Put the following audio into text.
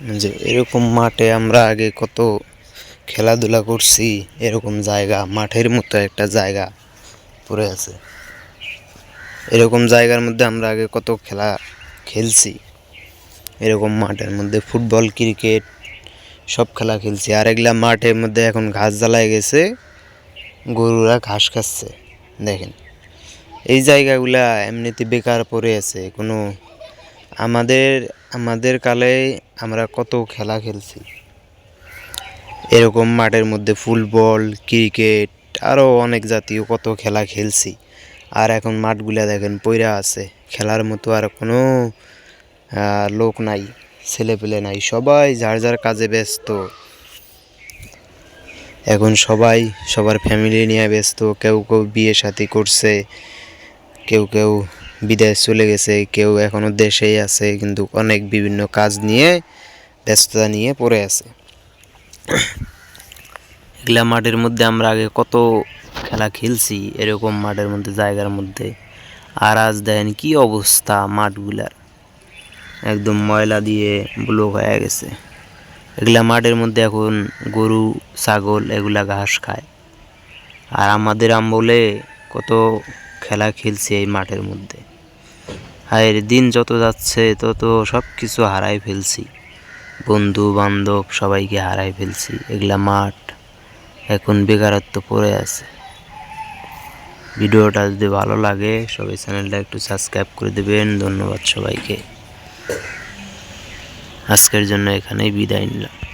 যে এরকম মাঠে আমরা আগে কত খেলাধুলা করছি, এরকম জায়গা, মাঠের মতো একটা জায়গা পড়ে আছে। এরকম জায়গার মধ্যে আমরা আগে কত খেলা খেলছি। এরকম মাঠের মধ্যে ফুটবল, ক্রিকেট, সব খেলা খেলছি। আর এগুলা মাঠের মধ্যে এখন ঘাস জ্বালায় গেছে, গরুরা ঘাস খাচ্ছে, দেখেন। এই জায়গাগুলা এমনিতে বেকার পড়ে আছে। কোনো আমাদের আমাদের কালে আমরা কত খেলা খেলছি। এরকম মাঠের মধ্যে ফুটবল, ক্রিকেট আরও অনেক জাতীয় কত খেলা খেলছি। আর এখন মাঠগুলা দেখেন পইরা আছে। খেলার মতো আর কোনো লোক নাই ছেলে পেলে নাই। সবাই যার যার কাজে ব্যস্ত। এখন সবাই সবার ফ্যামিলি নিয়ে ব্যস্ত। কেউ কেউ বিয়ে শাদি করছে, কেউ কেউ বিদেশ চলে গেছে, কেউ এখনও দেশেই আছে, কিন্তু অনেক বিভিন্ন কাজ নিয়ে, ব্যস্ততা নিয়ে পড়ে আছে। এগুলা মাঠের মধ্যে আমরা আগে কত খেলা খেলছি, এরকম মাঠের মধ্যে, জায়গার মধ্যে। আর আজ দেখেন কী অবস্থা মাঠগুলার। একদম ময়লা দিয়ে ব্লক হয়ে গেছে। এগুলা মাঠের মধ্যে এখন গরু, ছাগল, এগুলা ঘাস খায়। আর আমাদের আমবলে কত খেলা খেলছি এই মাঠের মধ্যে। আর দিন যত যাচ্ছে, তত সব কিছু হারাই ফেলছি। বন্ধু, বান্ধব সবাইকে হারাই ফেলছি। এগুলা মাঠ এখন বেকারত্ব পড়ে আছে। ভিডিওটা যদি ভালো লাগে, সবাই চ্যানেলটা একটু সাবস্ক্রাইব করে দেবেন। ধন্যবাদ সবাইকে। আজকের জন্য এখানেই বিদায় নিলাম।